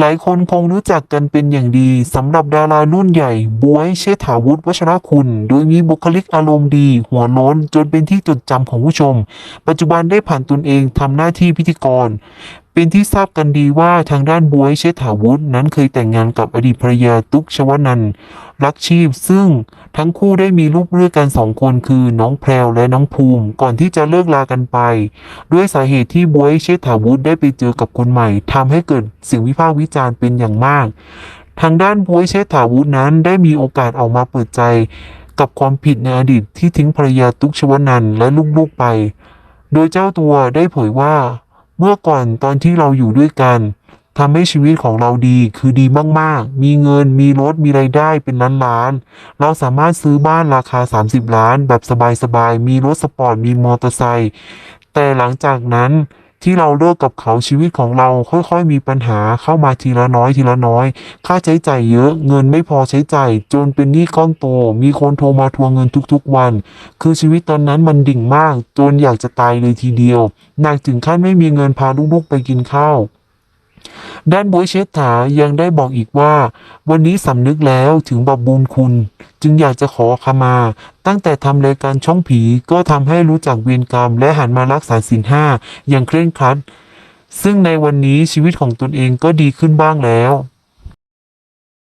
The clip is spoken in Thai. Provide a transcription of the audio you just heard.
หลายคนคงรู้จักกันเป็นอย่างดีสำหรับดารารุ่นใหญ่บวยเชษฐาวุฒิวัชรคุณ โดยมีบุคลิกอารมณ์ดี หัวโน้นจนเป็นที่จดจำของผู้ชม ปัจจุบันได้ผ่านตนเองทำหน้าที่พิธีกร เป็นที่ทราบกันดีว่าทางด้านบวยเชษฐาวุฒินั้นเคยแต่งงานกับอดีตภรรยาตุ๊กชวนันท์รักชีพ ซึ่งทั้งคู่ได้มีลูกด้วยกันสองคนคือน้องแพรวและน้องภูมิ ก่อนที่จะเลิกลากันไป ด้วยสาเหตุที่บวยเชษฐาวุฒิได้ไปเจอกับคนใหม่ทำให้เกิดเสียงวิพากษ์วิจารณ์เป็นอย่างมาก ทางด้านบวยเชษฐาวุฒินั้นได้มีโอกาสออกมาเปิดใจ กับความผิดในอดีตที่ทิ้งภรรยาตุ๊กชวนันท์และลูกๆไป โดยเจ้าตัวได้เผยว่า เมื่อก่อนตอนที่เราอยู่ด้วยกันทำให้ชีวิตของเราดีคือดีมากๆ มีเงินมีรถมีไรายได้เป็นล้านๆเราสามารถซื้อบ้านราคา 30 ล้านแบบสบายๆ มีรถสปอร์ต มีมอเตอร์ไซค์แต่หลังจากนั้น ที่เราเลิกกับเขาชีวิตของเราค่อยๆ มีปัญหาเข้ามาทีละน้อยทีละน้อย ค่าใช้จ่ายเยอะเงินไม่พอใช้จ่ายจนเป็นหนี้ก้อนโต มีคนโทรมาทวงเงินทุกๆวัน คือชีวิตตอนนั้นมันดิ่งมาก จนอยากจะตายเลยทีเดียวหนักถึงขั้นไม่มีเงินพาลูกๆไปกินข้าว ด้านบวยเชษฐายังได้บอกอีกว่า วันนี้สำนึกแล้วถึงบอบบุญคุณ จึงอยากจะขอขมา ตั้งแต่ทำรายการช่องผีก็ทำให้รู้จักเวรกรรม และหันมารักษาศีลห้าอย่างเคร่งครัด ซึ่งในวันนี้ชีวิตของตนเองก็ดีขึ้นบ้างแล้ว